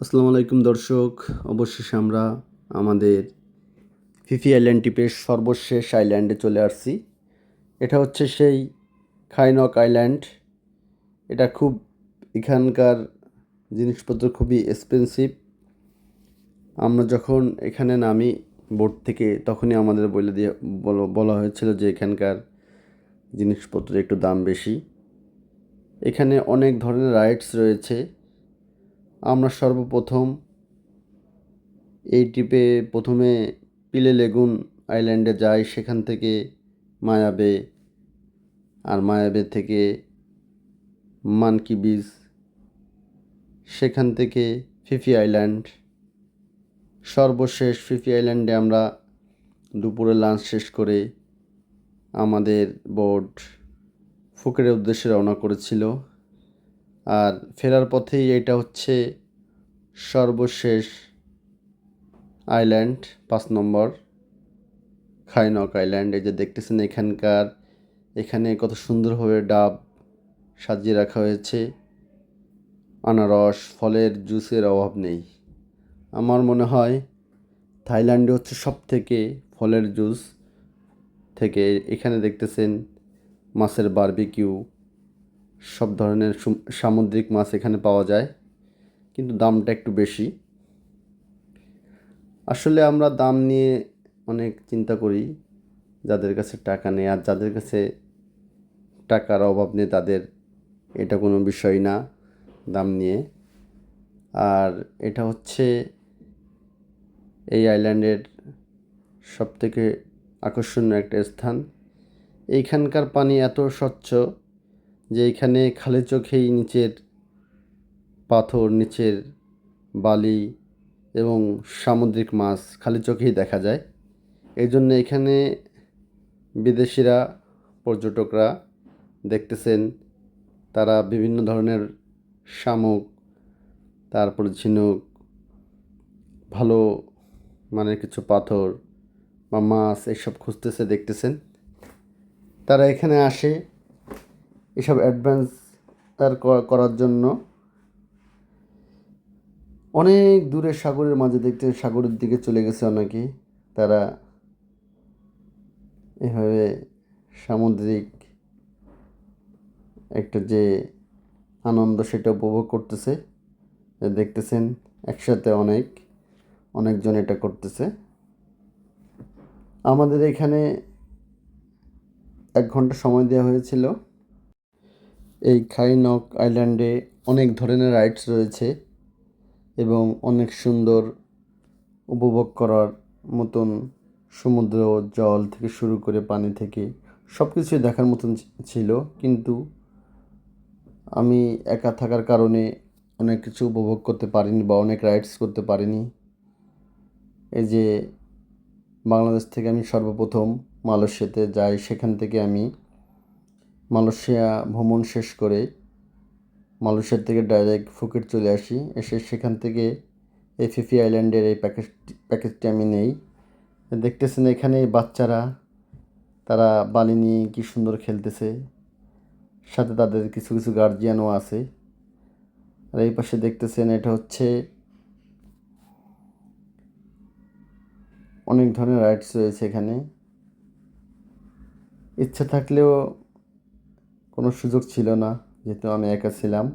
আসসালামু আলাইকুম দর্শক, অবশেষে আমরা আমাদের ফিফি আইল্যান্ড টিপের সর্বশেষ আইল্যান্ডে চলে আসছি। এটা হচ্ছে সেই খাইনক আইল্যান্ড। এটা খুব এখানকার জিনিসপত্র খুবই এক্সপেন্সিভ আমরা যখন এখানে নামি বোট থেকে, তখনই আমাদের বলে দিয়ে, বলো- বলা হয়েছিল যে এখানকার জিনিসপত্রের একটু দাম বেশি। এখানে অনেক ধরনের রাইডস রয়েছে। আমরা সর্বপ্রথম এই ট্রিপে প্রথমে পিলে লেগুন আইল্যান্ডে যাই, সেখান থেকে মায়াবে, আর মায়াবে থেকে মানকি বিচ, সেখান থেকে ফিফি আইল্যান্ড। সর্বশেষ ফিফি আইল্যান্ডে আমরা দুপুরে লাঞ্চ শেষ করে আমাদের বোট ফুকের উদ্দেশ্যে রওনা করেছিল। আর ফেরার পথেই এটা হচ্ছে সর্বশেষ আইল্যান্ড, পাঁচ নম্বর খাইনক আইল্যান্ড। এই যে দেখতেছেন এখানকার, এখানে কত সুন্দরভাবে ডাব সাজিয়ে রাখা হয়েছে। আনারস, ফলের জুসের অভাব নেই। আমার মনে হয় থাইল্যান্ডে হচ্ছে সব থেকে ফলের জুস থেকে এখানে দেখতেছেন মাছের বারবিকিউ। সব ধরনের সুম- সামুদ্রিক মাছ এখানে পাওয়া যায়, কিন্তু দামটা একটু বেশি। আসলে আমরা দাম নিয়ে অনেক চিন্তা করি যাদের কাছে টাকা নেই, আর যাদের কাছে টাকার অভাব নেই তাদের এটা কোনো বিষয় না দাম নিয়ে। আর এটা হচ্ছে এই আইল্যান্ডের সবথেকে আকর্ষণীয় একটা স্থান। এইখানকার পানি এত স্বচ্ছ যে এখানে খালি চোখেই নিচের পাথর, নিচের বালি এবং সামুদ্রিক মাছ খালি চোখেই দেখা যায়। এই জন্য এখানে বিদেশিরা, পর্যটকরা দেখতেছেন, তারা বিভিন্ন ধরনের শামুক, তারপর ঝিনুক, ভালো মানের কিছু পাথর বা মাছ এইসব খুঁজতেছে, দেখতেছেন। তারা এখানে আসে এসব অ্যাডভান্স তার করার জন্য অনেক দূরে সাগরের মাঝে দেখতে সাগরের দিকে চলে গেছে অনেকে। তারা এভাবে সামুদ্রিক একটা যে আনন্দ সেটা উপভোগ করতেছে দেখতেছেন একসাথে অনেক, অনেকজন এটা করতেছে। আমাদের এখানে এক ঘণ্টা সময় দেওয়া হয়েছিল। এই খাইনক আইল্যান্ডে অনেক ধরনের রাইডস রয়েছে এবং অনেক সুন্দর উপভোগ করার মতন সমুদ্র, জল থেকে শুরু করে পানি থেকে সব কিছুই দেখার মতন ছিল। কিন্তু আমি একা থাকার কারণে অনেক কিছু উপভোগ করতে পারিনি বা অনেক রাইডস করতে পারিনি। এই যে বাংলাদেশ থেকে আমি সর্বপ্রথম মালয়েশিয়াতে যাই, সেখান থেকে আমি মালয়েশিয়া ভ্রমণ শেষ করে মালয়েশিয়া থেকে ডাইরেক্ট ফুকেট চলে আসি। এসে সেখান থেকে এই ফিফি আইল্যান্ডের এই প্যাকেজ প্যাকেজটি আমি নেই। দেখতেছেন এখানে বাচ্চারা, তারা বালি নিয়ে কী সুন্দর খেলতেছে। সাথে তাদের কিছু কিছু গার্জিয়ানও আছে। আর এই পাশে দেখতেছেন এটা হচ্ছে অনেক ধরনের রাইডস রয়েছে এখানে। ইচ্ছা থাকলেও কোনো সুযোগ ছিল না, যেহেতু আমি একা ছিলাম।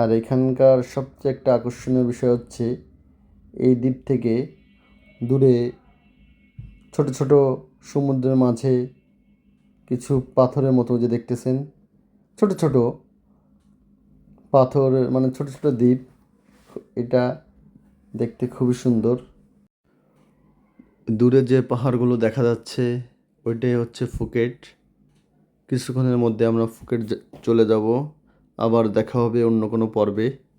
আর এখানকার সবচেয়ে একটা আকর্ষণীয় বিষয় হচ্ছে, এই দ্বীপ থেকে দূরে ছোট ছোট সমুদ্রের মাঝে কিছু পাথরের মতো যে দেখতেছেন, ছোট ছোট পাথর মানে ছোট ছোট দ্বীপ, এটা দেখতে খুবই সুন্দর। দূরে যে পাহাড়গুলো দেখা যাচ্ছে, ওইটাই হচ্ছে ফুকেট। কিছুক্ষণের মধ্যে আমরা ফুকেট চলে যাব। আবার দেখা হবে অন্য কোনো পর্বে।